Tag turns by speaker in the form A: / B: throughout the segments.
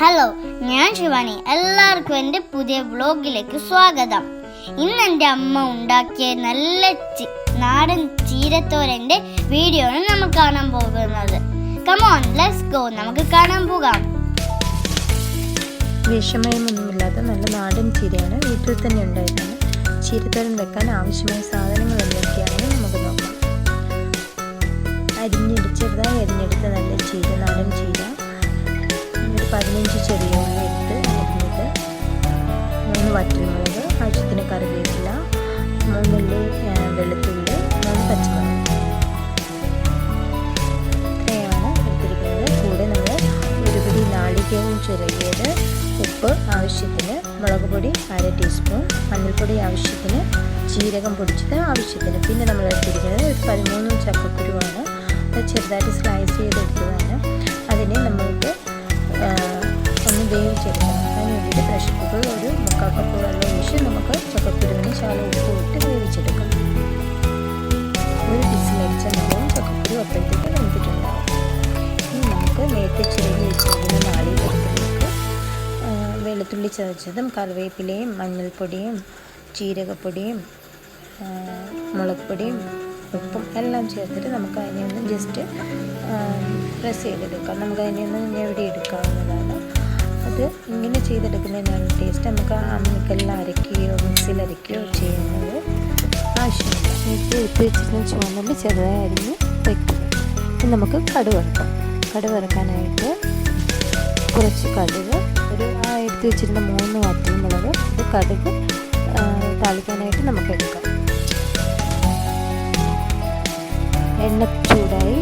A: Hello ഞാൻ ശിവാനി. എല്ലാവർക്കും എന്റെ പുതിയ വ്ലോഗിലേക്ക് സ്വാഗതം. ഇന്ന് എന്റെ അമ്മ ഉണ്ടാക്കിയ നല്ല നാടൻ ചീരത്തോരന്റെ വീഡിയോ ആണ് നമ്മൾ കാണാൻ പോകുന്നത്. കമോൺ ലെറ്റ്സ് ഗോ നമുക്ക് കാണാൻ പോകാം.
B: വിഷമയമൊന്നുമില്ലാത്ത നല്ല നാടൻ ചീരയാണ് വീട്ടിൽ തന്നെ ഉണ്ടായിരുന്നത്. ചീരത്തോരൻ വെക്കാൻ ആവശ്യമായ സാധനങ്ങൾ എന്തൊക്കെയാണെന്ന് നമുക്ക് നോക്കാം. അരിഞ്ഞെടുത്ത് ചെറുതായി അരിഞ്ഞെടുത്ത നല്ല ചീര. ചിറകിയത് ഉപ്പ് ആവശ്യത്തിന് മുളക് പൊടി അര ടീസ്പൂൺ മഞ്ഞൾപ്പൊടി ആവശ്യത്തിന് ജീരകം പൊടിച്ചത് ആവശ്യത്തിന്. പിന്നെ നമ്മൾ എടുത്തിരിക്കുന്നത് ഒരു പതിമൂന്ന് ചക്കക്കുരുവാണ്. അത് ചെറുതായിട്ട് സ്ലൈസ് ചെയ്തെടുത്തതാണ്. അതിനെ നമ്മൾക്ക് ഒന്ന് വേവിച്ചെടുക്കണം അതിന് വേണ്ടിയിട്ട് പ്രഷർ കുക്കർ ഒരു മുക്കാൽ കപ്പ് വെള്ളം ഒഴിച്ച് നമുക്ക് ചക്കക്കുരുവിന് ശാല ഉപ്പ് ഇട്ട് വേവിച്ചെടുക്കാം. ഒരു വിസിലടിച്ചാൽ മതിയാവും ചക്കക്കുരു അപ്പോഴത്തേക്ക് നമുക്ക് നേരത്തെ ചിരകി വെളുത്തുള്ളി ചതച്ചതും കറിവേപ്പിലയും മഞ്ഞൾപ്പൊടിയും ജീരകപ്പൊടിയും ആ, മുളക് പൊടിയും ഉപ്പും എല്ലാം ചേർത്തിട്ട് നമുക്ക് അതിനെ ഒന്ന് ജസ്റ്റ് പ്രസ് ചെയ്തെടുക്കാം. നമുക്ക് അതിനെ ഒന്ന് ഞെവിടെ എടുക്കാവുന്നതാണ്. അത് ഇങ്ങനെ ചെയ്തെടുക്കുന്നതിനാണ് ടേസ്റ്റ് നമുക്ക് അമ്മിക്കല്ലിൽ അരയ്ക്കുകയോ മിക്സിയിൽ അരയ്ക്കുകയോ ചെയ്യുന്നത് ആവശ്യമില്ല. നേരത്തെ എടുത്ത് വെച്ചിരുന്ന ചുവന്നുള്ളി ചെറുതായി അരിഞ്ഞ് വയ്ക്കുക നമുക്ക് കടുവറക്കാം കടുവറക്കാനായിട്ട് കുറച്ച് കടുക് എടുത്ത് വെച്ചിരുന്ന മൂന്ന് വറ്റൽമുളക് ഇത് കടുക് താളിക്കാനായിട്ട് നമുക്ക് എടുക്കാം. എണ്ണ ചൂടായി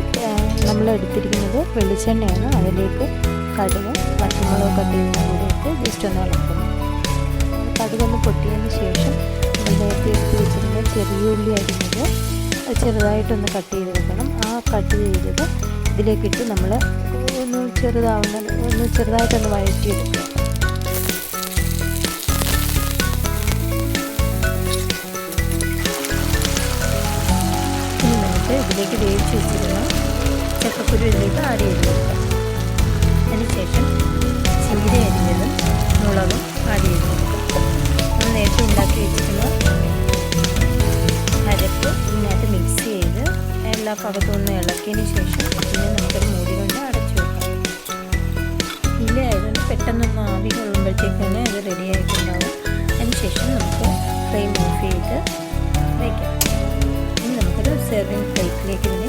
B: നമ്മൾ എടുത്തിരിക്കുന്നത് വെളിച്ചെണ്ണയാണ്. അതിലേക്ക് കടുക് വറ്റൽമുളക് കട്ട് ചെയ്തതും കൂടി ഇട്ട് ജസ്റ്റ് ഒന്ന് ഇളക്കുന്നു. കടുകൊന്ന് പൊട്ടിയതിന് ശേഷം നേരത്തെ എടുത്ത് വെച്ചിരുന്ന ചെറിയ ഉള്ളി അരിഞ്ഞത് അത് ചെറുതായിട്ടൊന്ന് കട്ട് ചെയ്തെടുക്കണം ആ കട്ട് ചെയ്തത് ഇതിലേക്കിട്ട് നമ്മൾ ഒന്ന് ചെറുതാവുന്ന ഒന്ന് ചെറുതായിട്ടൊന്ന് വഴറ്റിയെടുക്കുക. ചക്കക്കുരുവിലേക്ക് ആഡ് ചെയ്ത് കൊടുക്കാം അതിനുശേഷം ചീര അരിഞ്ഞതും മുളകും ആഡ് ചെയ്ത് കൊടുക്കാം നമ്മൾ നേരത്തെ ഉണ്ടാക്കി വെച്ചിട്ടുള്ള അരപ്പ് ഇതിനകത്ത് മിക്സ് ചെയ്ത് എല്ലാ ഭാഗത്തും ഒന്ന് ഇളക്കിയതിന് ശേഷം പിന്നെ നമുക്കൊരു മൂടി കൊണ്ട് അടച്ചു വെക്കാം. ഇല്ലായതുകൊണ്ട് പെട്ടെന്നൊന്ന് ആവി കൊള്ളുമ്പോഴത്തേക്കാണ് അത് റെഡി ആയിട്ടുണ്ടാവും അതിനുശേഷം നമുക്ക് ഫ്രെയിം ഓഫ് ചെയ്ത് വയ്ക്കാം ഇനി നമുക്കൊരു സെർവിങ് പ്ലേറ്റിലേക്ക് തന്നെ